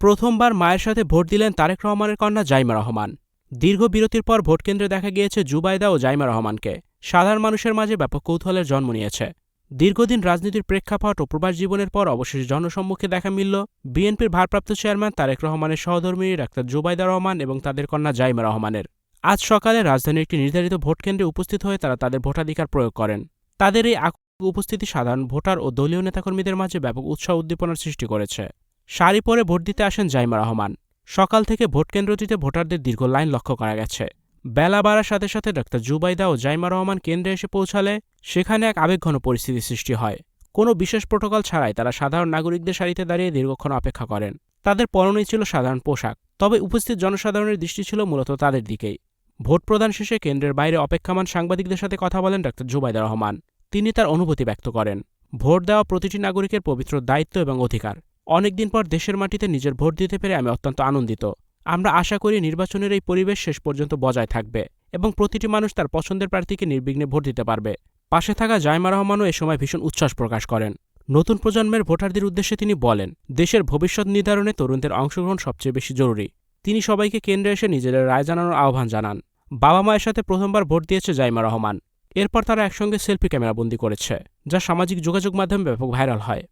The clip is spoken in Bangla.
প্রথমবার মায়ের সাথে ভোট দিলেন তারেক রহমানের কন্যা জাইমা রহমান। দীর্ঘ বিরতির পর ভোট কেন্দ্রে দেখা গিয়েছে জুবাইদা ও জাইমা রহমানকে। সাধারণ মানুষের মাঝে ব্যাপক কৌতূহলের জন্ম নিয়েছে। দীর্ঘদিন রাজনীতির প্রেক্ষাপট ও প্রবাস জীবনের পর অবশেষে জনসম্মুখে দেখা মিলল বিএনপির ভারপ্রাপ্ত চেয়ারম্যান তারেক রহমানের সহধর্মী ডাক্তার জুবাইদা রহমান এবং তাদের কন্যা জাইমা রহমানের। আজ সকালে রাজধানীর একটি নির্ধারিত ভোট কেন্দ্রে উপস্থিত হয়ে তারা তাদের ভোটাধিকার প্রয়োগ করেন। তাদের এই উপস্থিতি সাধারণ ভোটার ও দলীয় নেতাকর্মীদের মাঝে ব্যাপক উৎসাহ উদ্দীপনার সৃষ্টি করেছে। শাড়ি পরে ভোট দিতে আসেন জাইমা রহমান। সকাল থেকে ভোট কেন্দ্রটিতে ভোটারদের দীর্ঘ লাইন লক্ষ্য করা গেছে। বেলা বাড়ার সাথে সাথে ডাক্তার জুবাইদা ও জাইমা রহমান কেন্দ্রে এসে পৌঁছালে সেখানে এক আবেগঘন পরিস্থিতি সৃষ্টি হয়। কোনো বিশেষ প্রোটোকল ছাড়াই তারা সাধারণ নাগরিকদের সারিতে দাঁড়িয়ে দীর্ঘক্ষণ অপেক্ষা করেন। তাদের পরনেই ছিল সাধারণ পোশাক, তবে উপস্থিত জনসাধারণের দৃষ্টি ছিল মূলত তাদের দিকেই। ভোট প্রদান শেষে কেন্দ্রের বাইরে অপেক্ষমান সাংবাদিকদের সাথে কথা বলেন ডাক্তার জুবাইদা রহমান। তিনি তার অনুভূতি ব্যক্ত করেন। ভোট দেওয়া প্রতিটি নাগরিকের পবিত্র দায়িত্ব এবং অধিকার। অনেকদিন পর দেশের মাটিতে নিজের ভোট দিতে পেরে আমি অত্যন্ত আনন্দিত। আমরা আশা করি নির্বাচনের এই পরিবেশ শেষ পর্যন্ত বজায় থাকবে এবং প্রতিটি মানুষ তার পছন্দের প্রার্থীকে নির্বিঘ্নে ভোট দিতে পারবে। পাশে থাকা জাইমা রহমানও এ সময় ভীষণ উচ্ছ্বাস প্রকাশ করেন। নতুন প্রজন্মের ভোটারদের উদ্দেশ্যে তিনি বলেন, দেশের ভবিষ্যৎ নির্ধারণে তরুণদের অংশগ্রহণ সবচেয়ে বেশি জরুরি। তিনি সবাইকে কেন্দ্রে এসে নিজেদের রায় জানানোর আহ্বান জানান। বাবা মায়ের সাথে প্রথমবার ভোট দিয়েছে জাইমা রহমান। এরপর তারা একসঙ্গে সেলফি ক্যামেরা ক্যামেরাবন্দি করেছে যা সামাজিক যোগাযোগ মাধ্যমে ব্যাপক ভাইরাল হয়।